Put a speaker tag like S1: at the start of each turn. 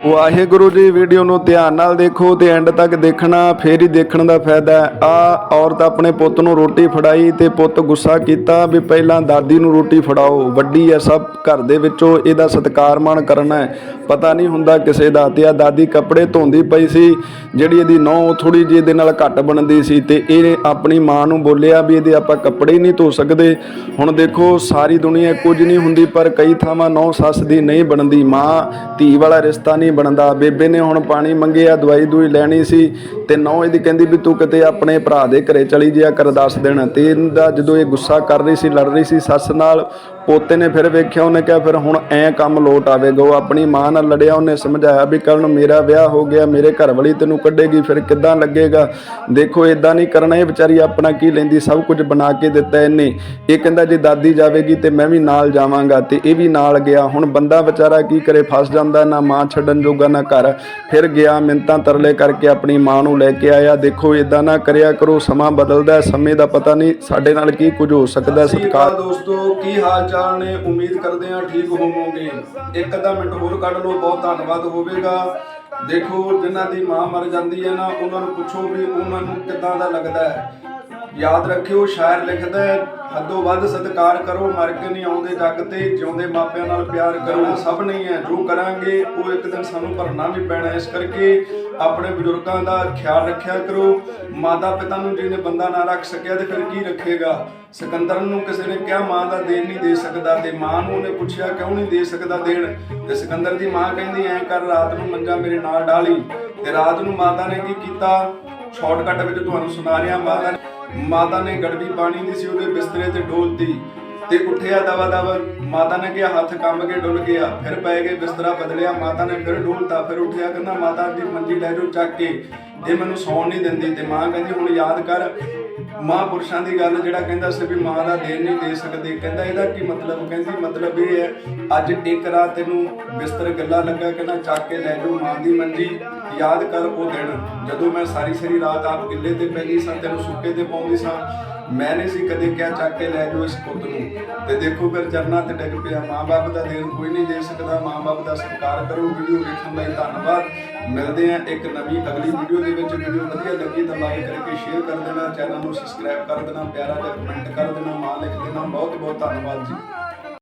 S1: Waheguru ji video ਨੂੰ ਧਿਆਨ ਨਾਲ ਦੇਖੋ ਤੇ ਐਂਡ ਤੱਕ ਦੇਖਣਾ, ਫੇਰ ਹੀ ਦੇਖਣ ਦਾ ਫਾਇਦਾ ਹੈ। ਆ ਔਰਤ ਆਪਣੇ ਪੁੱਤ ਨੂੰ ਰੋਟੀ ਫੜਾਈ ਤੇ ਪੁੱਤ ਗੁੱਸਾ ਕੀਤਾ ਵੀ ਪਹਿਲਾਂ ਦਾਦੀ ਨੂੰ ਰੋਟੀ ਫੜਾਓ। ਵੱਡੀ ਹੈ ਸਭ ਘਰ ਦੇ ਵਿੱਚੋਂ, ਇਹਦਾ ਸਤਿਕਾਰ ਮਾਣ ਕਰਨਾ ਹੈ। ਪਤਾ ਨਹੀਂ ਹੁੰਦਾ ਕਿਸੇ ਦਾ ਤੇ ਆ ਦਾਦੀ ਕੱਪੜੇ ਧੋਂਦੀ ਪਈ ਸੀ, ਜਿਹੜੀ ਇਹਦੀ ਨੌ ਥੋੜੀ ਜਿਹੀ ਇਹਦੇ ਨਾਲ ਘੱਟ ਬਣਦੀ ਸੀ ਤੇ ਇਹ ਆਪਣੀ ਮਾਂ ਨੂੰ ਬੋਲਿਆ ਵੀ ਇਹਦੇ ਆਪਾਂ ਕੱਪੜੇ ਹੀ ਨਹੀਂ ਧੋ ਸਕਦੇ। ਹੁਣ ਦੇਖੋ, ਸਾਰੀ ਦੁਨੀਆ ਕੁਝ ਨਹੀਂ ਹੁੰਦੀ, ਪਰ ਕਈ ਥਾਵਾਂ ਨੌ ਸੱਸ ਦੀ ਨਹੀਂ ਬਣਦੀ। ਮਾਂ ਧੀ ਵਾਲਾ ਰਿਸ਼ਤਾ ਨਹੀਂ ਬਣਦਾ। ਬੇਬੇ ਨੇ ਹੁਣ ਪਾਣੀ ਮੰਗਿਆ, ਦਵਾਈ ਦੂਈ ਲੈਣੀ ਸੀ ਤੇ ਨੌ ਇਹਦੀ ਕਹਿੰਦੀ ਵੀ ਤੂੰ ਕਿਤੇ ਆਪਣੇ ਭਰਾ ਦੇ ਘਰੇ ਚਲੀ ਜਿਆ ਕਰ, ਦੱਸ ਦੇਣਾ। ਤੇ ਇਹਦਾ ਜਦੋਂ ਇਹ ਗੁੱਸਾ ਕਰ ਰਹੀ ਸੀ, ਲੜ ਰਹੀ ਸੀ, ਸੱਸ ਨਾਲ ਪੋਤੇ ਨੇ ਫਿਰ ਵੇਖਿਆ ਉਹਨੇ ਕਿਹਾ ਫਿਰ ਹੁਣ ਐ ਕੰਮ ਲੋਟ ਆਵੇਗਾ। ਉਹ ਆਪਣੀ ਮਾਂ ਨਾਲ ਲੜਿਆ ਉਹਨੇ ਸਮਝਾਇਆ ਵੀ ਕੱਲ ਨੂੰ ਮੇਰਾ ਵਿਆਹ ਹੋ ਗਿਆ ਮੇਰੇ ਘਰ ਵਾਲੀ ਤੈਨੂੰ ਕੱਢੇਗੀ ਫਿਰ ਕਿੱਦਾਂ ਲੱਗੇਗਾ? ਦੇਖੋ ਇਦਾਂ ਨਹੀਂ ਕਰਨਾ ਇਹ ਵਿਚਾਰੀ ਆਪਣਾ ਕੀ ਲੈਂਦੀ ਸਭ ਕੁਝ ਬਣਾ ਕੇ ਦਿੱਤਾ ਇਹਨੇ। ਇਹ ਕਹਿੰਦਾ ਜੇ ਦਾਦੀ ਜਾਵੇਗੀ ਤੇ ਮੈਂ ਵੀ ਨਾਲ ਜਾਵਾਂਗਾ। ਤੇ ਇਹ ਵੀ ਨਾਲ ਗਿਆ। ਹੁਣ ਬੰਦਾ ਵਿਚਾਰਾ ਕੀ ਕਰੇ ਫਸ ਜਾਂਦਾ ਨਾ ਮਾਂ ਛੱਡਣ ਜੋਗਾ ਨਾ ਘਰ। ਫਿਰ ਗਿਆ ਮਿੰਤਾਂ ਤਰਲੇ ਕਰਕੇ ਆਪਣੀ ਮਾਂ ਨੂੰ ਲੈ ਕੇ ਆਇਆ। ਦੇਖੋ ਇਦਾਂ ਨਾ ਕਰਿਆ ਕਰੋ ਸਮਾਂ ਬਦਲਦਾ ਸਮੇਂ ਦਾ ਪਤਾ ਨਹੀਂ ਸਾਡੇ ਨਾਲ ਕੀ ਕੁਝ ਹੋ ਸਕਦਾ ਸਤਿਕਾਰ। ਦੋਸਤੋ ਕੀ ਹਾਲ ਚਾਲ? ਨੇ, ਉਮੀਦ ਕਰਦੇ ਹਾਂ ਠੀਕ ਹੋਵੋਗੇ। ਇੱਕ ਅੱਧਾ ਮਿੰਟ ਹੋਰ ਕੱਢ ਲਓ, ਬਹੁਤ ਧੰਨਵਾਦ ਹੋਵੇਗਾ। ਦੇਖੋ, ਜਿਨ੍ਹਾਂ ਦੀ ਮਾਂ ਮਰ ਜਾਂਦੀ ਹੈ ਨਾ, ਉਹਨਾਂ ਨੂੰ ਪੁੱਛੋ ਵੀ ਉਹਨਾਂ ਨੂੰ ਕਿੱਦਾਂ ਦਾ ਲੱਗਦਾ ਹੈ। ਯਾਦ ਰੱਖਿਓ, ਸ਼ਾਇਰ ਲਿਖਦਾ ਹੈ, ਹੱਦੋਂ ਵੱਧ ਸਤਿਕਾਰ ਕਰੋ ਮਰ ਕੇ ਨਹੀਂ ਆਉਂਦੇ ਜੱਗ ਤੇ, ਜਿਉਂਦੇ ਮਾਪਿਆਂ ਨਾਲ ਪਿਆਰ ਕਰੋ, ਸਭ ਨਹੀਂ ਹੈ, ਜੋ ਕਰਾਂਗੇ, ਉਹ ਇੱਕ ਦਿਨ ਸਾਨੂੰ ਭਰਨਾ ਵੀ ਪੈਣਾ ਇਸ ਕਰਕੇ ਆਪਣੇ ਬਜ਼ੁਰਗਾਂ ਦਾ ਖਿਆਲ ਰੱਖਿਆ ਕਰੋ। ਮਾਤਾ ਪਿਤਾ ਨੂੰ ਜਿਹਨੇ ਬੰਦਾ ਨਾ ਰੱਖ ਸਕਿਆ ਤੇ ਫਿਰ ਕੀ ਰੱਖੇਗਾ? ਸਿਕੰਦਰ ਨੂੰ ਕਿਸੇ ਨੇ ਕਿਹਾ, ਮਾਂ ਦਾ ਦੇਣ ਨਹੀਂ ਦੇ ਸਕਦਾ ਤੇ ਮਾਂ ਨੂੰ ਉਹਨੇ ਪੁੱਛਿਆ, ਕਿਉਂ ਨਹੀਂ ਦੇ ਸਕਦਾ ਦੇਣ? ਤੇ ਸਿਕੰਦਰ ਦੀ ਮਾਂ ਕਹਿੰਦੀ, ਐਂ ਕਰ, ਰਾਤ ਨੂੰ ਮੰਜਾ ਮੇਰੇ ਨਾਲ ਡਾਲੀ। ਤੇ ਰਾਤ ਨੂੰ ਮਾਤਾ ਨੇ ਕੀ ਕੀਤਾ? ਸ਼ਾਰਟਕਟ ਵਿੱਚ ਤੁਹਾਨੂੰ ਸੁਣਾ ਰਿਹਾ, ਮਾਤਾ ਨੇ ਮਾਤਾ ਨੇ ਗੜਵੀ ਪਾਣੀ ਦੀ ਸੀ, ਉਹਦੇ ਬਿਸਤਰੇ ਤੇ ਡੋਲਤੀ ਤੇ ਉੱਠਿਆ ਦਵਾ ਦਵਾ। ਮਾਤਾ ਨੇ ਕਿਹਾ, ਹੱਥ ਕੰਬ ਕੇ ਡੁੱਲ ਗਿਆ। ਫਿਰ ਪੈ ਗਏ ਬਿਸਤਰਾ ਬਦਲਿਆ। ਮਾਤਾ ਨੇ ਫਿਰ ਡੋਲਤਾ, ਫਿਰ ਉੱਠਿਆ। ਕਹਿੰਦਾ, ਮਾਤਾ ਦੀ ਮੰਜੀ ਲੈ ਜਾਓ, ਚੱਕ ਕੇ। ਇਹ ਮੈਨੂੰ ਸੌਣ ਨਹੀਂ ਦਿੰਦੀ ਤੇ ਮਾਂ ਕਹਿੰਦੀ, ਹੁਣ ਯਾਦ ਕਰ ਮਹਾਂਪੁਰਸ਼ਾਂ ਦੀ ਗੱਲ ਜਿਹੜਾ ਕਹਿੰਦਾ ਸੀ ਵੀ ਮਾਂ ਦਾ ਦੇਣ ਨਹੀਂ ਦੇ ਸਕਦੇ, ਕਹਿੰਦਾ ਇਹਦਾ ਕੀ ਮਤਲਬ? ਕਹਿੰਦੀ ਮਤਲਬ ਇਹ ਹੈ, ਅੱਜ ਇੱਕ ਰਾਤ ਤੈਨੂੰ ਬਿਸਤਰ ਗੱਲਾ ਲੱਗਾ, ਕਹਿੰਦਾ ਚੱਕ ਕੇ ਲੈ ਜਾਓ ਮਾਂ ਦੀ ਮੰਜੀ, ਯਾਦ ਕਰ ਉਹ ਦਿਨ, ਜਦੋਂ ਮੈਂ ਸਾਰੀ ਸਾਰੀ ਰਾਤ ਆਪ ਗਿੱਲੇ ਤੇ ਪੈਂਦੀ ਸਾਂ, ਤੈਨੂੰ ਸੁੱਕੇ ਤੇ ਪਾਉਂਦੀ ਸਾਂ, ਮੈਂ ਨਹੀਂ ਸੀ ਕਦੇ ਕਿਹਾ ਚੱਕ ਕੇ ਲੈ ਜਾਓ ਇਸ ਪੁੱਤ ਨੂੰ। ਤੇ ਦੇਖੋ ਫਿਰ ਚਰਨਾਂ ਤੇ ਡਿੱਗ ਪਿਆ ਮਾਂ-ਬਾਪ ਦਾ ਦੇਣ ਕੋਈ ਨਹੀਂ ਦੇ ਸਕਦਾ ਮਾਂ-ਬਾਪ ਦਾ ਸਤਿਕਾਰ ਕਰੋ, ਵੀਡੀਓ ਵੇਖਣ ਲਈ ਧੰਨਵਾਦ। ਮਿਲਦੇ ਹਾਂ ਇੱਕ ਨਵੀਂ ਅਗਲੀ ਵੀਡੀਓ ਦੇ ਵਿੱਚ। ਵੀਡੀਓ ਵਧੀਆ ਲੱਗੀ ਤਾਂ ਲਾਈਕ ਕਰਕੇ ਸ਼ੇਅਰ ਕਰ ਦੇਣਾ ਚੈਨਲ ਨੂੰ ਸਬਸਕ੍ਰਾਈਬ ਕਰ ਦੇਣਾ, ਪਿਆਰਾ ਜਿਹਾ ਕਮੈਂਟ ਕਰ ਦੇਣਾ, ਮਾਂ ਲਿਖ ਦੇਣਾ। ਬਹੁਤ ਬਹੁਤ ਧੰਨਵਾਦ ਜੀ।